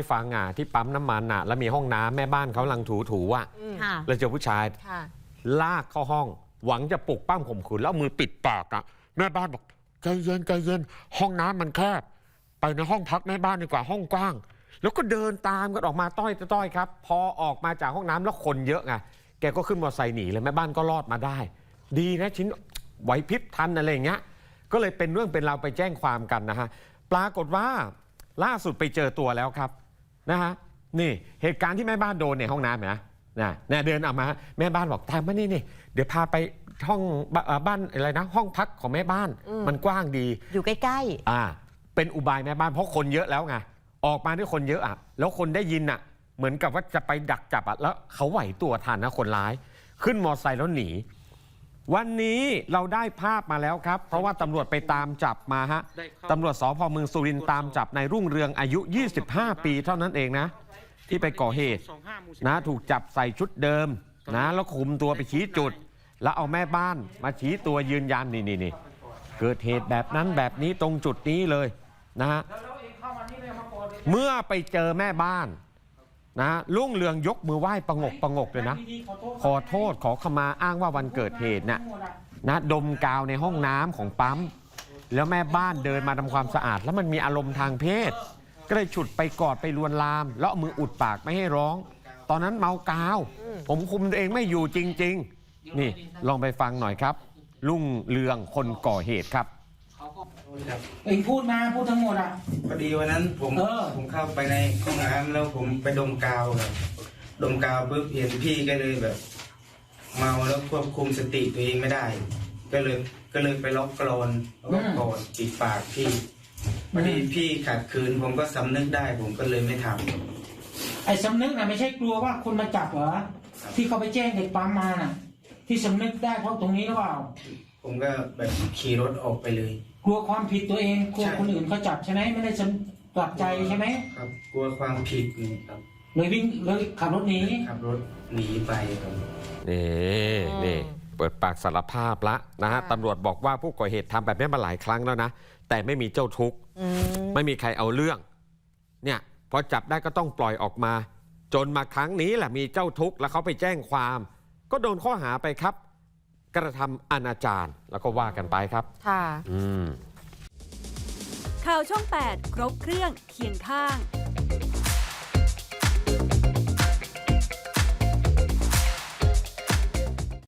ให้ฟังอะที่ปั๊มน้ำมันอะ แล้วมีห้องน้ำแม่บ้านเขากำลังถูถูๆอะค่ะ แล้วเจอผู้ชายค่ะ ลากเข้าห้อง หวังจะปลุกปั้มข่มขืนแล้วเอามือปิดปากอะแม่บ้านบอกใจเย็นใจเย็นห้องน้ำมันแคบไปในห้องพักแม่บ้านดีกว่าห้องกว้าง แล้วก็เดินตามกันออกมาต้อยต้อยครับ พอออกมาจากห้องน้ำแล้วคนเยอะไงแกก็ขึ้นมอเตอร์ไซค์หนีเลยแม่บ้านก็รอดมาได้ ดีนะชิ้นไหวพริบทันอะไรอย่างเงี้ย ก็เลยเป็นเรื่องเป็นราวไปแจ้งความกันนะฮะ ปรากฏว่าล่าสุดไปเจอตัวแล้วครับ นะฮะนี่เหตุการณ์ที่แม่บ้านโดนในห้องน้ำเห็นะนะเนี่ยเดินออกมาแม่บ้านบอกตามมานี่นี่เดี๋ยวพาไปห้องบเอ่อบ้านอะไรนะ ห้องพักของแม่บ้านอืมมันกว้างดี อยู่ใกล้อ่าเป็นอุบายแม่บ้านเพราะคนเยอะแล้วไงออกมาด้วยคนเยอะอะ แล้วคนได้ยินอะ เหมือนกับว่าจะไปดักจับอะแล้วเขาไหวตัวทันนะคนร้าย ขึ้นมอไซค์แล้วหนี วันนี้เราได้ภาพมาแล้วครับ เพราะว่าตำรวจไปตามจับมาฮะตำรวจสพเมืองสุรินทร์ตามจับในายรุ่งเรืองอายุ 25 ปีเท่านั้นเองนะ ที่ไปก่อเหตุนะถูกจับใส่ชุดเดิมนะแล้วคุมตัวไปชี้จุด แล้วเอาแม่บ้านมาชี้ตัวยืนยันนี่นี่นี่เกิดเหตุแบบนั้นแบบนี้ตรงจุดนี้เลยนะฮะเมื่อไปเจอแม่บ้าน นะรุ่งเรืองยกมือไหว้ประงกประงกเลยนะ ขอโทษขอขมาอ้างว่าวันเกิดเหตุน่ะนะดมกาวในห้องน้ำของปั๊ม แล้วแม่บ้านเดินมาทำความสะอาด แล้วมันมีอารมณ์ทางเพศ ก็เลยฉุดไปกอดไปลวนลาม แล้วเอามืออุดปากไม่ให้ร้อง ตอนนั้นเมากาว ผมคุมตัวเองไม่อยู่จริง ๆ นี่ลองไปฟังหน่อยครับ ลุงเรืองคนก่อเหตุครับ เองพูดมาพูดทั้งหมดอะ พอดีวันนั้นผมเออ ผมเข้าไปในห้องน้ำแล้วผมไปดมกาวครับดมกาวปุ๊บเห็นพี่ก็เลยแบบ เมาแล้วควบคุมสติตัวเองไม่ได้ ก็เลยก็เลยไปล็อกกรอนล็อกกรอนปิดปากพี่พอดีพี่ขัดขืนผมก็สำนึกได้ ผมก็เลยไม่ทำไอ้สำนึกน่ะไม่ใช่กลัวว่าคนมาจับเหรอที่เขาไปแจ้งเด็กปั๊มมาน่ะ ที่สำนึกได้เพราะตรงนี้หรือเปล่า ผมก็แบบขี่รถออกไปเลย กลัวความผิดตัวเองกลัวใช่ คนอื่นเขาจับใช่ไหมไม่ได้สำกลับใจใช่ไหมครับ กลัวความผิดนี่ครับเลยวิ่งเลยขับรถหนีขับรถหนีไปครับ นี่นี่เปิดปากสารภาพละนะฮะค่ะ ตำรวจบอกว่าผู้ก่อเหตุทำแบบนี้มาหลายครั้งแล้วนะ แต่ไม่มีเจ้าทุกข์ๆอืม ไม่มีใครเอาเรื่อง เนี่ยพอจับได้ก็ต้องปล่อยออกมา จนมาครั้งนี้แหละมีเจ้าทุกข์แล้วเขาไปแจ้งความ ก็โดนข้อหาไปครับ กระทำอนาจารแล้วก็ว่ากันไปครับ ค่ะอืมข่าวช่อง 8 ครบเครื่องเคียงข้าง